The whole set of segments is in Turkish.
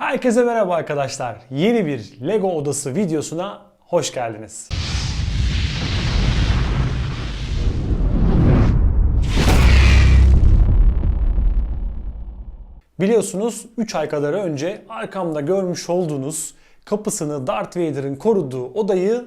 Herkese merhaba arkadaşlar. Yeni bir Lego odası videosuna hoş geldiniz. Biliyorsunuz 3 ay kadar önce arkamda görmüş olduğunuz kapısını Darth Vader'ın koruduğu odayı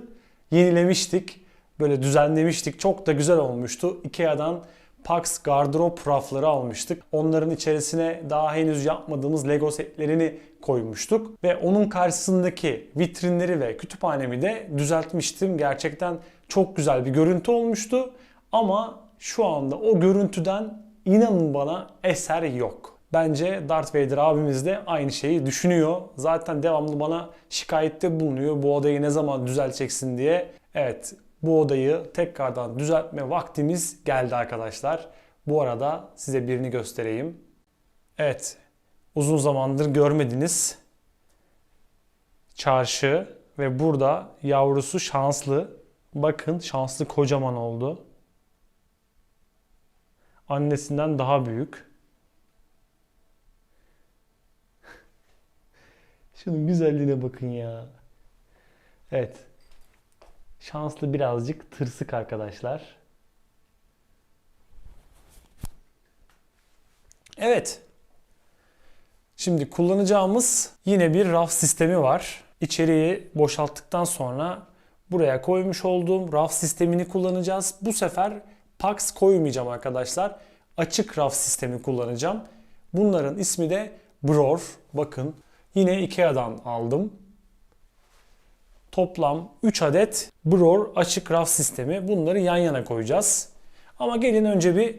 yenilemiştik. Böyle düzenlemiştik. Çok da güzel olmuştu. Ikea'dan Pax gardırop rafları almıştık. Onların içerisine daha henüz yapmadığımız Lego setlerini koymuştuk. Ve onun karşısındaki vitrinleri ve kütüphanemi de düzeltmiştim. Gerçekten çok güzel bir görüntü olmuştu. Ama şu anda o görüntüden inanın bana eser yok. Bence Darth Vader abimiz de aynı şeyi düşünüyor. Zaten devamlı bana şikayette bulunuyor bu odayı ne zaman düzelteceksin diye. Evet bu odayı tekrardan düzeltme vaktimiz geldi arkadaşlar. Bu arada size birini göstereyim. Evet uzun zamandır görmediniz. Çarşı ve burada yavrusu şanslı. Bakın şanslı kocaman oldu. Annesinden daha büyük. Şunun güzelliğine bakın ya. Evet. Şanslı birazcık tırsık arkadaşlar. Evet. Şimdi kullanacağımız yine bir raf sistemi var. İçeriği boşalttıktan sonra buraya koymuş olduğum raf sistemini kullanacağız. Bu sefer Pax koymayacağım arkadaşlar. Açık raf sistemi kullanacağım. Bunların ismi de Bror. Bakın yine Ikea'dan aldım. Toplam 3 adet Bror açık raf sistemi. Bunları yan yana koyacağız. Ama gelin önce bir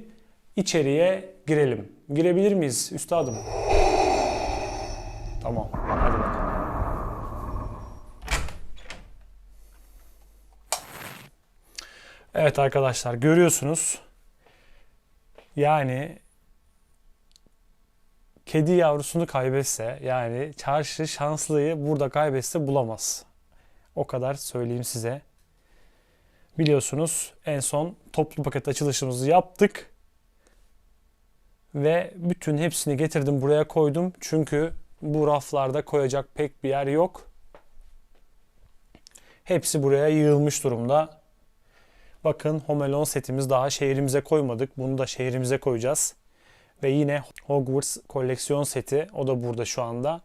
içeriye girelim. Girebilir miyiz üstadım? Tamam. Hadi bakalım. Evet arkadaşlar görüyorsunuz. Yani kedi yavrusunu kaybetse yani çarşı şanslıyı burada kaybetse bulamaz. O kadar söyleyeyim size. Biliyorsunuz en son toplu paket açılışımızı yaptık. Ve bütün hepsini getirdim buraya koydum. Çünkü bu raflarda koyacak pek bir yer yok. Hepsi buraya yığılmış durumda. Bakın Home Alone setimiz daha şehrimize koymadık. Bunu da şehrimize koyacağız. Ve yine Hogwarts koleksiyon seti. O da burada şu anda.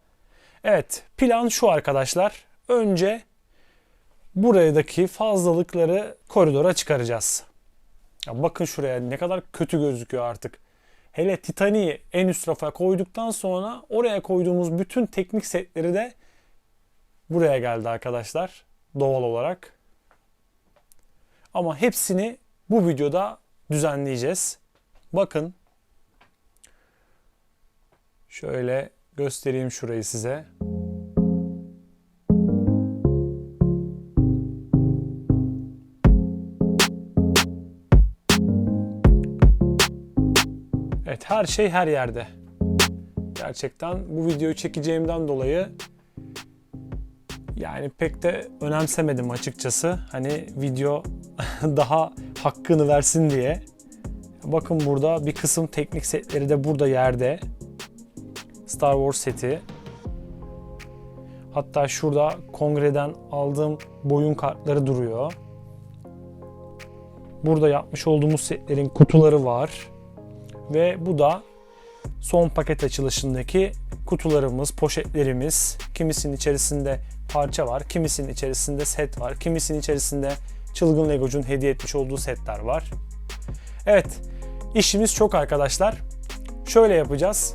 Evet plan şu arkadaşlar. Önce buradaki fazlalıkları koridora çıkaracağız. Ya bakın şuraya ne kadar kötü gözüküyor artık. Hele Titanic'i en üst rafa koyduktan sonra oraya koyduğumuz bütün teknik setleri de buraya geldi arkadaşlar. Doğal olarak. Ama hepsini bu videoda düzenleyeceğiz. Bakın. Şöyle göstereyim şurayı size. Her şey her yerde. Gerçekten bu videoyu çekeceğimden dolayı yani pek de önemsemedim açıkçası. Hani video daha hakkını versin diye. Bakın burada bir kısım teknik setleri de burada yerde. Star Wars seti. Hatta şurada kongreden aldığım boyun kartları duruyor. Burada yapmış olduğumuz setlerin kutuları var. Ve bu da son paket açılışındaki kutularımız, poşetlerimiz. Kimisinin içerisinde parça var, kimisinin içerisinde set var, kimisinin içerisinde Çılgın Lego'cun hediye etmiş olduğu setler var. Evet, işimiz çok arkadaşlar. Şöyle yapacağız.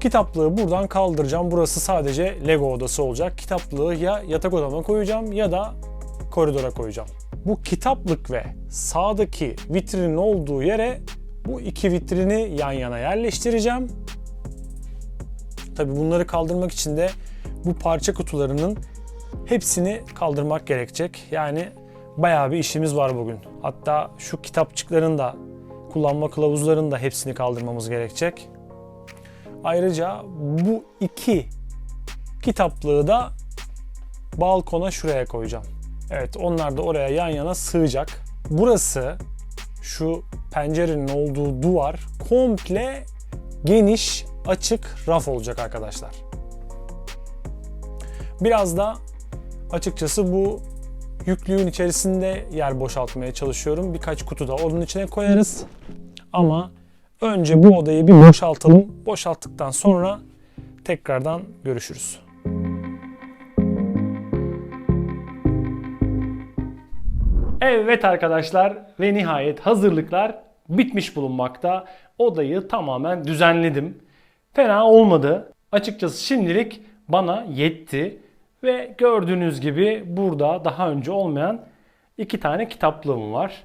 Kitaplığı buradan kaldıracağım. Burası sadece Lego odası olacak. Kitaplığı ya yatak odama koyacağım ya da koridora koyacağım. Bu kitaplık ve sağdaki vitrinin olduğu yere bu iki vitrini yan yana yerleştireceğim. Tabi bunları kaldırmak için de bu parça kutularının hepsini kaldırmak gerekecek. Yani bayağı bir işimiz var bugün. Hatta şu kitapçıkların da kullanma kılavuzlarının da hepsini kaldırmamız gerekecek. Ayrıca bu iki kitaplığı da balkona şuraya koyacağım. Evet onlar da oraya yan yana sığacak. Burası şu pencerenin olduğu duvar komple geniş açık raf olacak arkadaşlar. Biraz da açıkçası bu yüklüğün içerisinde yer boşaltmaya çalışıyorum. Birkaç kutu da onun içine koyarız. Ama önce bu odayı bir boşaltalım. Boşalttıktan sonra tekrardan görüşürüz. Evet arkadaşlar ve nihayet hazırlıklar bitmiş bulunmakta. Odayı tamamen düzenledim. Fena olmadı. Açıkçası şimdilik bana yetti. Ve gördüğünüz gibi burada daha önce olmayan iki tane kitaplığım var.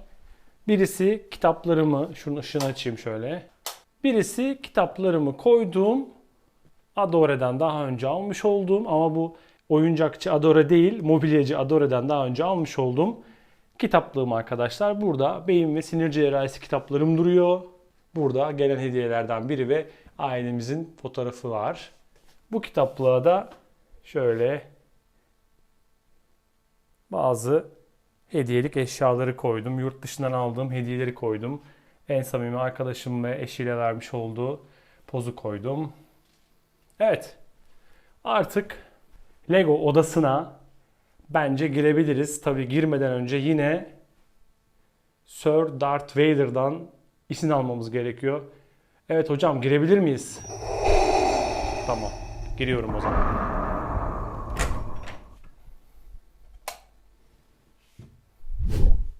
Birisi kitaplarımı, şunun ışığını açayım şöyle. Birisi kitaplarımı koyduğum Adore'den daha önce almış olduğum ama bu oyuncakçı Adore değil, mobilyacı Adore'den daha önce almış olduğum kitaplığım arkadaşlar. Burada beyin ve sinir cerrahisi kitaplarım duruyor. Burada gelen hediyelerden biri ve ailemizin fotoğrafı var. Bu kitaplığa da şöyle bazı hediyelik eşyaları koydum. Yurt dışından aldığım hediyeleri koydum. En samimi arkadaşım ve eşiyle vermiş olduğu pozu koydum. Evet. Artık Lego odasına bence girebiliriz. Tabi girmeden önce yine Sir Darth Vader'dan izin almamız gerekiyor. Evet hocam girebilir miyiz? Tamam. Giriyorum o zaman.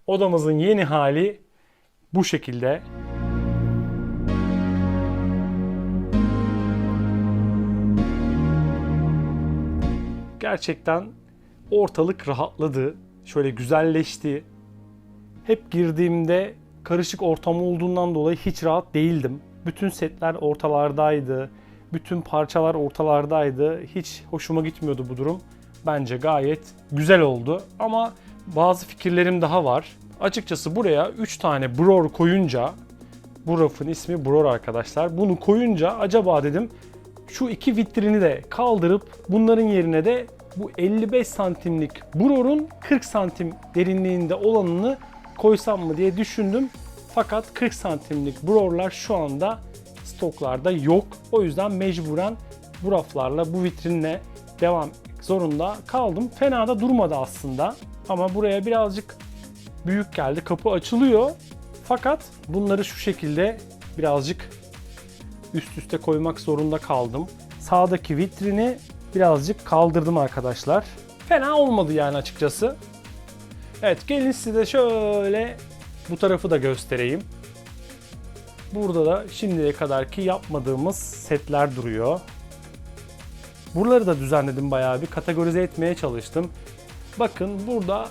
Odamızın yeni hali bu şekilde. Gerçekten ortalık rahatladı. Şöyle güzelleşti. Hep girdiğimde karışık ortam olduğundan dolayı hiç rahat değildim. Bütün setler ortalardaydı. Bütün parçalar ortalardaydı. Hiç hoşuma gitmiyordu bu durum. Bence gayet güzel oldu. Ama bazı fikirlerim daha var. Açıkçası buraya 3 tane Bror koyunca bu rafın ismi Bror arkadaşlar. Bunu koyunca acaba dedim şu iki vitrini de kaldırıp bunların yerine de bu 55 santimlik Bror'un 40 santim derinliğinde olanını koysam mı diye düşündüm. Fakat 40 santimlik Bror'lar şu anda stoklarda yok. O yüzden mecburen bu raflarla bu vitrinle devam zorunda kaldım. Fena da durmadı aslında. Ama buraya birazcık büyük geldi. Kapı açılıyor. Fakat bunları şu şekilde birazcık üst üste koymak zorunda kaldım. Sağdaki vitrini birazcık kaldırdım arkadaşlar. Fena olmadı yani açıkçası. Evet gelin size şöyle bu tarafı da göstereyim. Burada da şimdiye kadarki yapmadığımız setler duruyor. Buraları da düzenledim bayağı bir kategorize etmeye çalıştım. Bakın burada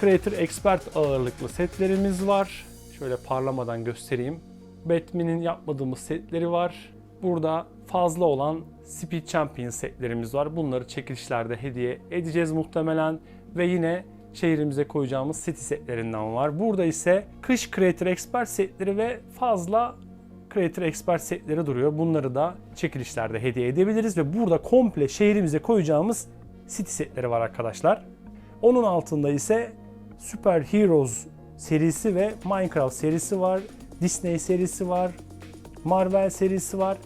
Creator Expert ağırlıklı setlerimiz var. Şöyle parlamadan göstereyim. Batman'in yapmadığımız setleri var. Burada fazla olan Speed Champion setlerimiz var. Bunları çekilişlerde hediye edeceğiz muhtemelen. Ve yine şehrimize koyacağımız city setlerinden var. Burada ise kış Creator Expert setleri ve fazla Creator Expert setleri duruyor. Bunları da çekilişlerde hediye edebiliriz ve burada komple şehrimize koyacağımız city setleri var arkadaşlar. Onun altında ise Super Heroes serisi ve Minecraft serisi var. Disney serisi var. Marvel serisi var.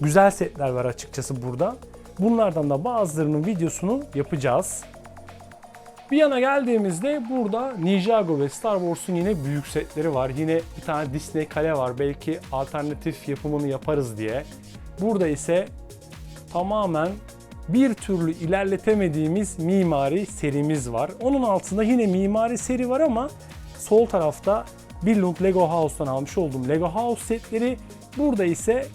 Güzel setler var açıkçası burada. Bunlardan da bazılarının videosunu yapacağız. Bir yana geldiğimizde burada Ninjago ve Star Wars'un yine büyük setleri var. Yine bir tane Disney kale var. Belki alternatif yapımını yaparız diye. Burada ise tamamen bir türlü ilerletemediğimiz mimari serimiz var. Onun altında yine mimari seri var ama sol tarafta Billund Lego House'tan almış olduğum Lego House setleri. Burada ise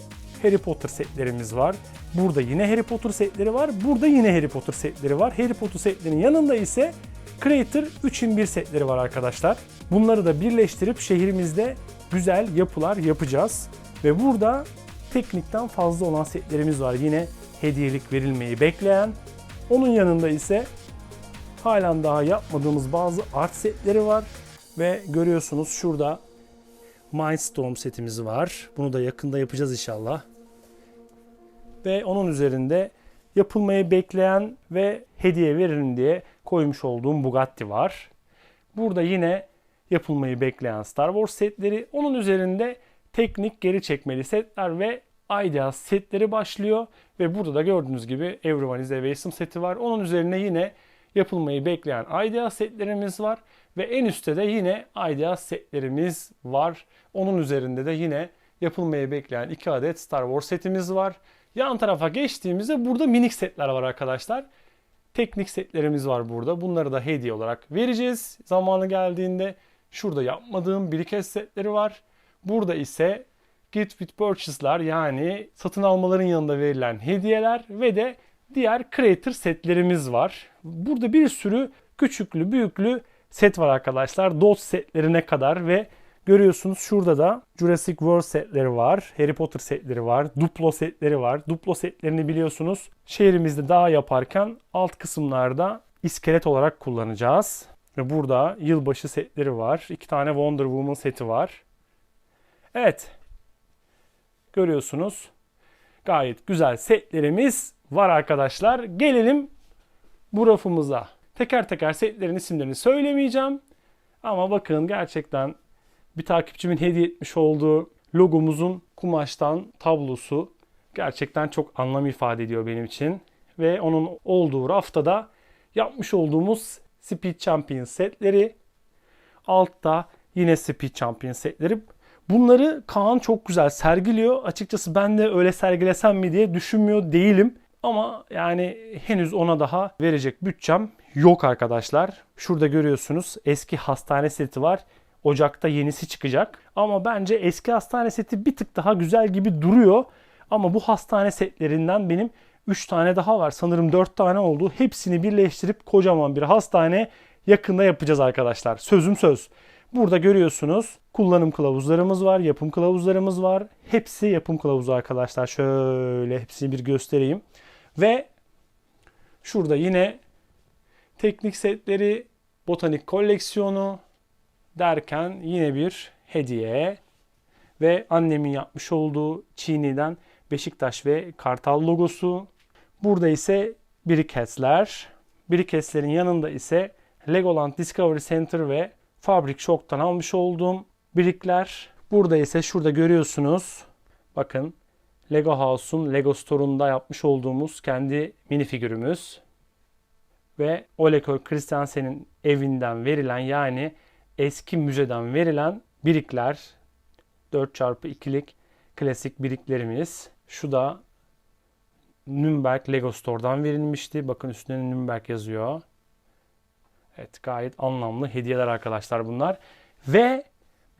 Harry Potter setlerimiz var. Burada yine Harry Potter setleri var. Burada yine Harry Potter setleri var. Harry Potter setlerinin yanında ise Creator 3'in 1 setleri var arkadaşlar. Bunları da birleştirip şehrimizde güzel yapılar yapacağız. Ve burada teknikten fazla olan setlerimiz var. Yine hediyelik verilmeyi bekleyen. Onun yanında ise halen daha yapmadığımız bazı art setleri var. Ve görüyorsunuz şurada Mindstorm setimiz var. Bunu da yakında yapacağız inşallah. Ve onun üzerinde yapılmayı bekleyen ve hediye verin diye koymuş olduğum Bugatti var. Burada yine yapılmayı bekleyen Star Wars setleri. Onun üzerinde teknik geri çekmeli setler ve Ideas setleri başlıyor ve burada da gördüğünüz gibi Everyone is Awesome seti var. Onun üzerine yine yapılmayı bekleyen Ideas setlerimiz var ve en üstte de yine Ideas setlerimiz var. Onun üzerinde de yine yapılmayı bekleyen 2 adet Star Wars setimiz var. Yan tarafa geçtiğimizde burada minik setler var arkadaşlar. Teknik setlerimiz var burada. Bunları da hediye olarak vereceğiz zamanı geldiğinde. Şurada yapmadığım biriket setleri var. Burada ise Gift with Purchase'lar yani satın almaların yanında verilen hediyeler ve de diğer Creator setlerimiz var. Burada bir sürü küçüklü büyüklü set var arkadaşlar. DOT setlerine kadar ve görüyorsunuz şurada da Jurassic World setleri var. Harry Potter setleri var. Duplo setleri var. Duplo setlerini biliyorsunuz şehrimizde dağ yaparken alt kısımlarda iskelet olarak kullanacağız. Ve burada yılbaşı setleri var. İki tane Wonder Woman seti var. Evet. Görüyorsunuz. Gayet güzel setlerimiz var arkadaşlar. Gelelim bu rafımıza. Teker teker setlerin isimlerini söylemeyeceğim. Ama bakın gerçekten bir takipçimin hediye etmiş olduğu logomuzun kumaştan tablosu gerçekten çok anlam ifade ediyor benim için. Ve onun olduğu rafta da yapmış olduğumuz Speed Champion setleri. Altta yine Speed Champion setleri. Bunları Kaan çok güzel sergiliyor. Açıkçası ben de öyle sergilesem mi diye düşünmüyor değilim. Ama yani henüz ona daha verecek bütçem yok arkadaşlar. Şurada görüyorsunuz eski hastane seti var. Ocak'ta yenisi çıkacak. Ama bence eski hastane seti bir tık daha güzel gibi duruyor. Ama bu hastane setlerinden benim 3 tane daha var. Sanırım 4 tane oldu. Hepsini birleştirip kocaman bir hastane yakında yapacağız arkadaşlar. Sözüm söz. Burada görüyorsunuz kullanım kılavuzlarımız var, yapım kılavuzlarımız var. Hepsi yapım kılavuzu arkadaşlar. Şöyle hepsini bir göstereyim. Ve şurada yine teknik setleri, botanik koleksiyonu derken yine bir hediye ve annemin yapmış olduğu Çiğni'den Beşiktaş ve Kartal logosu. Burada ise Brickheads'ler. Brickheads'lerin yanında ise Legoland Discovery Center ve Fabric Shock'tan almış olduğum brickler. Burada ise şurada görüyorsunuz. Bakın Lego House'un Lego Store'unda yapmış olduğumuz kendi minifigürümüz. Ve Ole Christensen'in evinden verilen yani eski müzeden verilen birikler 4x2'lik klasik biriklerimiz. Şu da Nürnberg Lego Store'dan verilmişti. Bakın üstünde Nürnberg yazıyor. Evet gayet anlamlı hediyeler arkadaşlar bunlar. Ve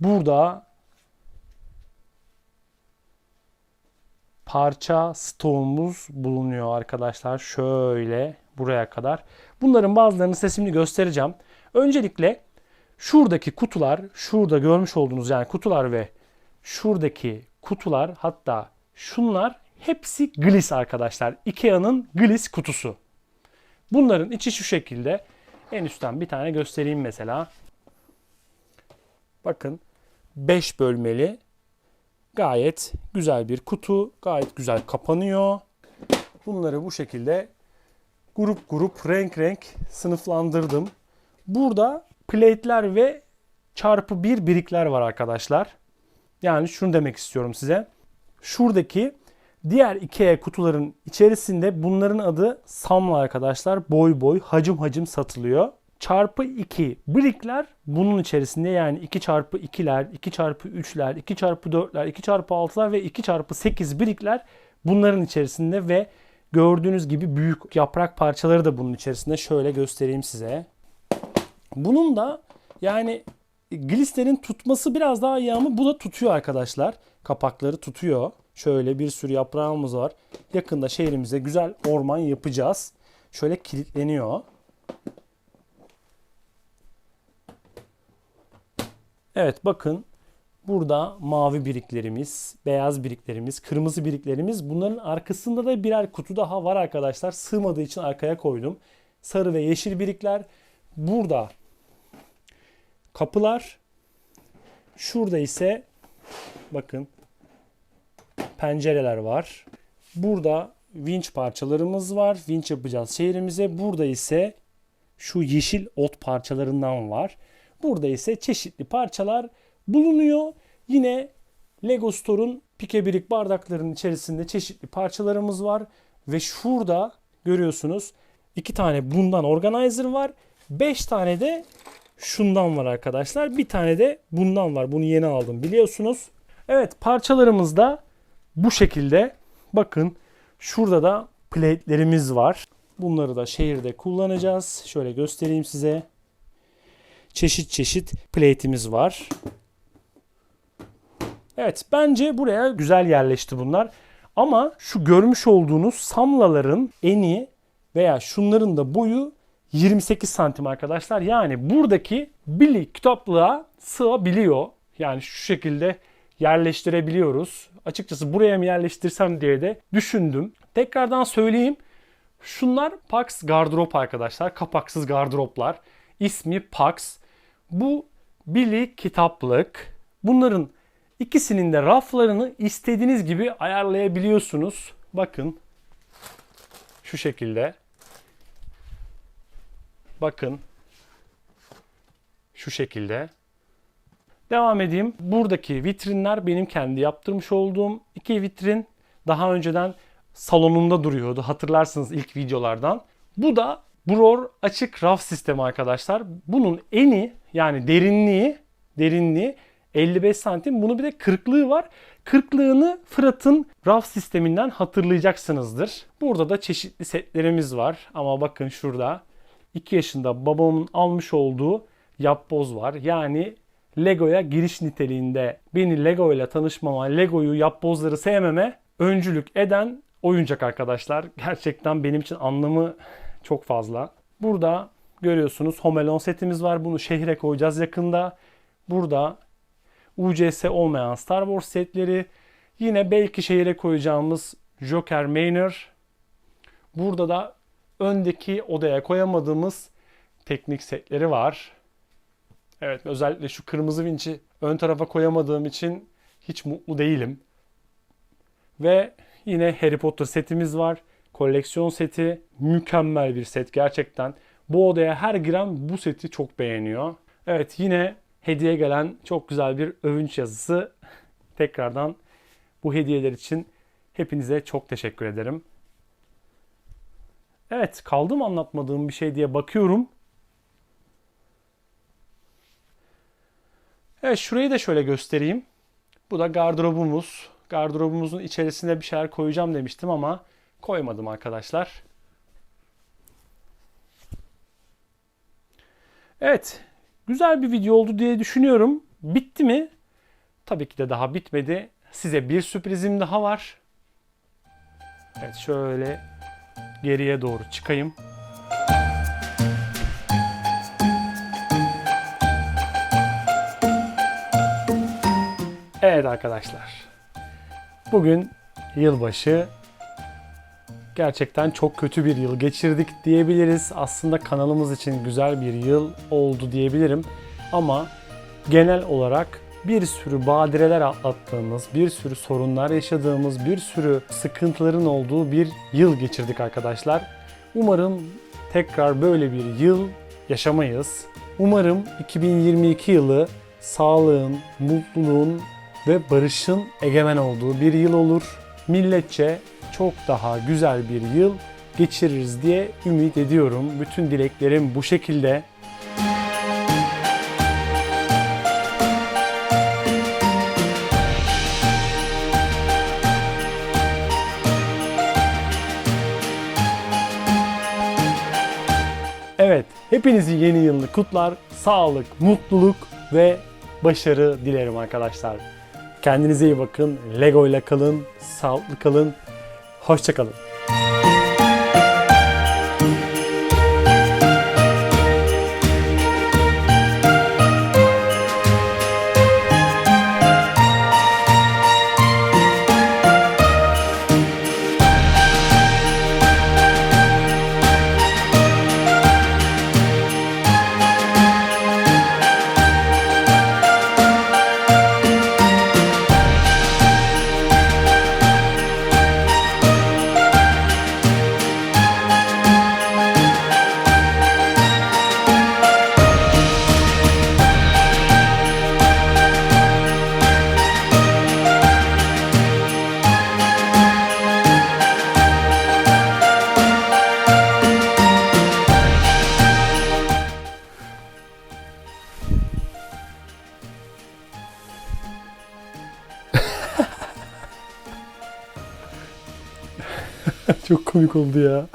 burada parça stoğumuz bulunuyor arkadaşlar. Şöyle buraya kadar. Bunların bazılarının sesini göstereceğim. Öncelikle şuradaki kutular, şurada görmüş olduğunuz yani kutular ve şuradaki kutular hatta şunlar hepsi Gliss arkadaşlar. Ikea'nın Gliss kutusu. Bunların içi şu şekilde. En üstten bir tane göstereyim mesela. Bakın 5 bölmeli gayet güzel bir kutu. Gayet güzel kapanıyor. Bunları bu şekilde grup grup renk renk sınıflandırdım. Burada plate'ler ve çarpı bir birikler var arkadaşlar. Yani şunu demek istiyorum size. Şuradaki diğer Ikea kutuların içerisinde bunların adı Samla arkadaşlar. Boy boy, hacim hacim satılıyor. Çarpı 2 brickler bunun içerisinde yani 2 çarpı 2'ler, 2 çarpı 3'ler, 2 çarpı 4'ler, 2 çarpı 6'lar ve 2 çarpı 8 brickler bunların içerisinde ve gördüğünüz gibi büyük yaprak parçaları da bunun içerisinde. Şöyle göstereyim size. Bunun da yani glisterin tutması biraz daha iyi ama bu da tutuyor arkadaşlar. Kapakları tutuyor. Şöyle bir sürü yaprağımız var. Yakında şehrimize güzel orman yapacağız. Şöyle kilitleniyor. Evet bakın burada mavi biriklerimiz, beyaz biriklerimiz, kırmızı biriklerimiz. Bunların arkasında da birer kutu daha var arkadaşlar. Sığmadığı için arkaya koydum. Sarı ve yeşil birikler. Burada kapılar. Şurada ise bakın pencereler var. Burada vinç parçalarımız var. Vinç yapacağız şehrimize. Burada ise şu yeşil ot parçalarından var. Burada ise çeşitli parçalar bulunuyor. Yine Lego Store'un pikebirik bardakların içerisinde çeşitli parçalarımız var. Ve şurada görüyorsunuz iki tane bundan organizer var. 5 tane de şundan var arkadaşlar. Bir tane de bundan var. Bunu yeni aldım biliyorsunuz. Evet parçalarımız da bu şekilde. Bakın şurada da plate'lerimiz var. Bunları da şehirde kullanacağız. Şöyle göstereyim size. Çeşit çeşit plate'imiz var. Evet bence buraya güzel yerleşti bunlar. Ama şu görmüş olduğunuz samlaların eni veya şunların da boyu 28 santim arkadaşlar. Yani buradaki Billy kitaplığa sığabiliyor. Yani şu şekilde yerleştirebiliyoruz. Açıkçası buraya mı yerleştirsem diye de düşündüm. Tekrardan söyleyeyim. Şunlar Pax gardırop arkadaşlar. Kapaksız gardıroplar. İsmi Pax. Bu Billy kitaplık. Bunların ikisinin de raflarını istediğiniz gibi ayarlayabiliyorsunuz. Bakın. Şu şekilde. Bakın. Şu şekilde. Devam edeyim. Buradaki vitrinler benim kendi yaptırmış olduğum iki vitrin. Daha önceden salonumda duruyordu. Hatırlarsınız ilk videolardan. Bu da Bror açık raf sistemi arkadaşlar. Bunun eni yani derinliği derinliği 55 santim. Bunun bir de kırıklığı var. Kırıklığını Fırat'ın raf sisteminden hatırlayacaksınızdır. Burada da çeşitli setlerimiz var. Ama bakın şurada 2 yaşında babamın almış olduğu yapboz var. Yani Lego'ya giriş niteliğinde beni Lego ile tanışmama, Lego'yu yapbozları sevmeme öncülük eden oyuncak arkadaşlar. Gerçekten benim için anlamı çok fazla. Burada görüyorsunuz Home setimiz var. Bunu şehre koyacağız yakında. Burada UCS olmayan Star Wars setleri. Yine belki şehre koyacağımız Joker Manor. Burada da öndeki odaya koyamadığımız teknik setleri var. Evet özellikle şu kırmızı vinçi ön tarafa koyamadığım için hiç mutlu değilim. Ve yine Harry Potter setimiz var. Koleksiyon seti mükemmel bir set gerçekten. Bu odaya her giren bu seti çok beğeniyor. Evet yine hediye gelen çok güzel bir övünç yazısı. Tekrardan bu hediyeler için hepinize çok teşekkür ederim. Evet kaldı mı anlatmadığım bir şey diye bakıyorum. Evet şurayı da şöyle göstereyim. Bu da gardırobumuz. Gardırobumuzun içerisine bir şeyler koyacağım demiştim ama koymadım arkadaşlar. Evet. Güzel bir video oldu diye düşünüyorum. Bitti mi? Tabii ki de daha bitmedi. Size bir sürprizim daha var. Evet şöyle geriye doğru çıkayım. Evet arkadaşlar. Bugün yılbaşı gerçekten çok kötü bir yıl geçirdik diyebiliriz. Aslında kanalımız için güzel bir yıl oldu diyebilirim. Ama genel olarak bir sürü badireler atlattığımız, bir sürü sorunlar yaşadığımız, bir sürü sıkıntıların olduğu bir yıl geçirdik arkadaşlar. Umarım tekrar böyle bir yıl yaşamayız. Umarım 2022 yılı sağlığın, mutluluğun ve barışın egemen olduğu bir yıl olur. Milletçe çok daha güzel bir yıl geçiririz diye ümit ediyorum. Bütün dileklerim bu şekilde. Evet, hepinizin yeni yılını kutlar. Sağlık, mutluluk ve başarı dilerim arkadaşlar. Kendinize iyi bakın. Lego ile kalın, sağlıklı kalın. Hoşçakalın. Çok komik oldu ya.